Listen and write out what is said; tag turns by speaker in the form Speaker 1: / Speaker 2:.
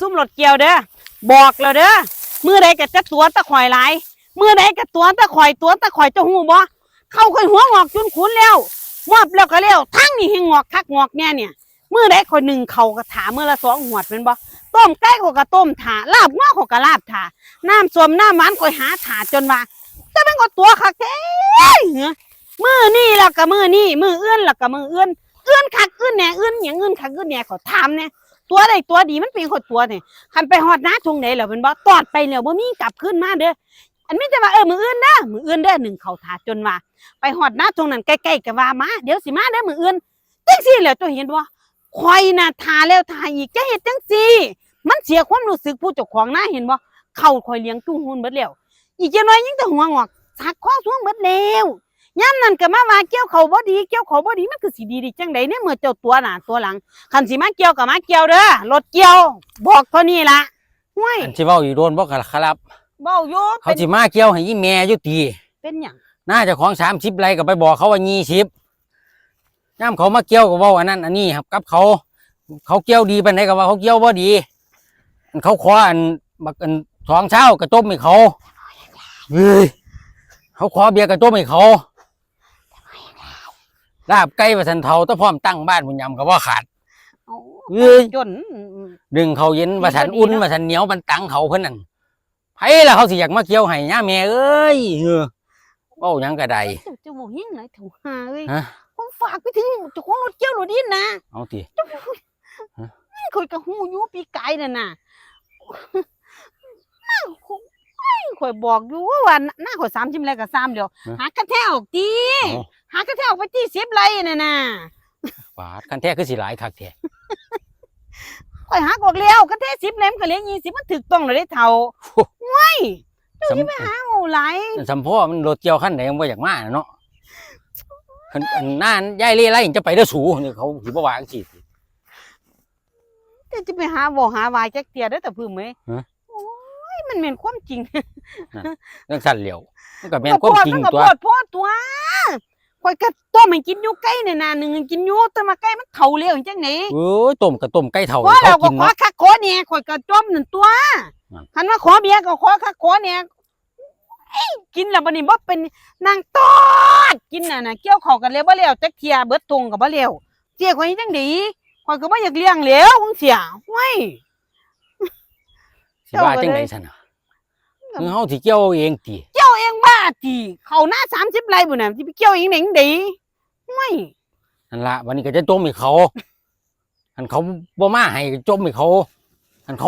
Speaker 1: ซุ่มรถเกี่ยวเด้อบอกแล้วเด้อมือใดก็จะตัวตะข่อยหลายมือใดก็ตัวตะข่อยตัวตะข่อยจะหูบ่เข้าค่อยหัวงอกจุนขุนแล้วมอบแล้วก็แล้วทั้งนี่ให้งอกคักงอกแน่เนี่ยมือใดข่อยหนึ่งเขาก็ถามือละสองหัวดเป็นบ่ต้มไก่ข่อยก็ต้มถาลาบง้อข่อยก็ลาบถาน้ำส้มน้ำหวานข่อยหาถาจนว่าแต่มันก็ตัวคักแท้เมือนี่แล้วก็มือนี่มือเอื้อนแล้วก็มือเอื้อน เอื้อนคักเอื้อนแหน่เอื้อนหยังเอื้อนคักเอื้อนแหน่ขอถามเนี่ยตัวใดตัวดีมันเป็นคนตัวเนี่ยคันไปฮอดน้าทงไหนเหรอเป็นบ่ตอดไปแล้วบ่มีกลับขึ้นมาเด้ออันนี้จะว่าเออมืออื่นเด้อมืออื่นเด้อหนึ่งเขาถาจนว่า ไปฮอดน้าทงนั้นใกล้ๆก็ว่ามาเดี๋ยวสิมาเด้อมืออื่นจังซี่แหล้วตัวเห็นบ่ข่อยน่ะทาแล้วทาอีกจะเฮ็ดจังซี่ มันเสียความรู้สึกผู้เจ้าของนะเห็นบ่เข้าข่อยเลี้ยงจุ้งหุ่นเบิดแล้วอีกจังน้อยยังแต่หัวงอกสักข้อสวงเบิดแล้ว ยามนั้นก็มาว่าเกี่ยวเขาบ่ดีเกี่ยวเขาบ่ดีมันคือสิดีดีจังไดเนี่ยเมื่อเจ้าตัวหน้าตัวหลังคันสิมาเกี่ยวกับมาเกี่ยวเด้อรถเกี่ยว บอกเท่านี้ละห้วย
Speaker 2: อันสิเว้าอยู่โดนบ่กะครับ
Speaker 1: เบ้าอยู่
Speaker 2: เขา
Speaker 1: เป็น
Speaker 2: สิมาเกี่ยวให้อีแม่อยู่ตี
Speaker 1: เป็นหยัง
Speaker 2: น่าจะของ30ไรก็ไปบอกเขาว่า20ย่ามเขามาเกี่ยวก็เว้าอันนั้น อันนี้ครับกับเขา เขาเกี่ยวดีปานใดก็ว่าเขาเกี่ยวบ่ดีอันเขาขออันบักอันสองเช้าก็ต้มให้เขาเฮ้ยเขาขอเบียร์ก็ต้มให้เขา ลาบไก่ว่าสันเทาแตะพร้อมตั้งบ้านบุญยำก็บ่ขาด
Speaker 1: เอา
Speaker 2: เอ้ย
Speaker 1: จน
Speaker 2: ดึงเขาเย็นว่าสัน
Speaker 1: ดีกว่าดี
Speaker 2: อุ่น
Speaker 1: เนาะ
Speaker 2: ว่าสันเหนียวมันตังเขาเพิ่นนั่นไผล่ะเขาสิอยากมาเกี่ยวให้ย่าแม่เอ้ยเออเว้าหยังก็ได้
Speaker 1: เจ้าจะบอกยิ่งไรถูกหาเอ้ย
Speaker 2: ฮะ
Speaker 1: ผมฝากไปถึงเจ้าของรถเกี่ยวรถดินนะ
Speaker 2: เอาติ
Speaker 1: คอยกระหูอยู่ปีกายน่ะน่ะข่อยบอกอยู่ว่าวันหน้าข่อยสามชิมอะไรกับสามเดียวหากระแทกออกตี หากระแทกออกไปตีสิบไรน่ะน่ะ
Speaker 2: บาดคันแท้คือสิหลายคักแท้
Speaker 1: ข่อยหักออกแล้วกระแทกสิบเล่มก็เหลี้ยงยี่สิบมันถึกต้องเลยได้เท่าไม่เจ้า
Speaker 2: สำ
Speaker 1: ที่ไปหาเอาไหล
Speaker 2: สำพ่อมันรถเกี่ยวคันไหนมันบ่อยากมาน่ะเนาะคันอันหน้านยายเล่ไรจะไปเด้อสูนี่เขาสิบ่ว่าจังซี่
Speaker 1: แต่จะไปหาบ่หาวายจักเตียได้อแต่พึ่งไหม
Speaker 2: ฮะ
Speaker 1: โอ้ยมันเป็นความจริง
Speaker 2: เรื่องสั่นเหลียวมันก็แม่นความจริง
Speaker 1: มันก็
Speaker 2: ตัว
Speaker 1: โพดโพดตัว ข่อยก็ต้มให้กินอยู่ใกล้เนี่ยนะหนึ่งกินอยู่แต่มาใกล้มันเฒ่าเร็วจังไหน
Speaker 2: โอ้ยต้มก็ต้มไก่เฒ่า
Speaker 1: พอ
Speaker 2: ให้
Speaker 1: เรา
Speaker 2: เขา
Speaker 1: ก็
Speaker 2: กิน
Speaker 1: ขอ
Speaker 2: เนาะ
Speaker 1: คักขอเนี่ยข่อยก็จมนั่นตัว
Speaker 2: นั่น
Speaker 1: คันว่าขอเบียร์ก็ขอคักขอเนี่ยเอ้ยกินแล้วบัดนี้บ่เป็นนางตอดกินน่ะนะเกี่ยวข้าวกันแล้วบ่แล้วจักเที่ยเบิดทงก็บ่แล้วเจียข่อยจังได๋ข่อยก็บ่อยากเลี้ยงแล้วจังเสียห้วย
Speaker 2: สิว่าจังได๋ซั่นน่ะคือเฮาสิเกี่ยวเอาเองติ
Speaker 1: เกี่ยวเขาหน้าสามสิบไรบุญน่ะที่ไปเกี่ยวอีกหนดีไม่
Speaker 2: นั่นละวันนี้ก็จะจมอีเขาอันเขาบ่มาให้จมอีเขา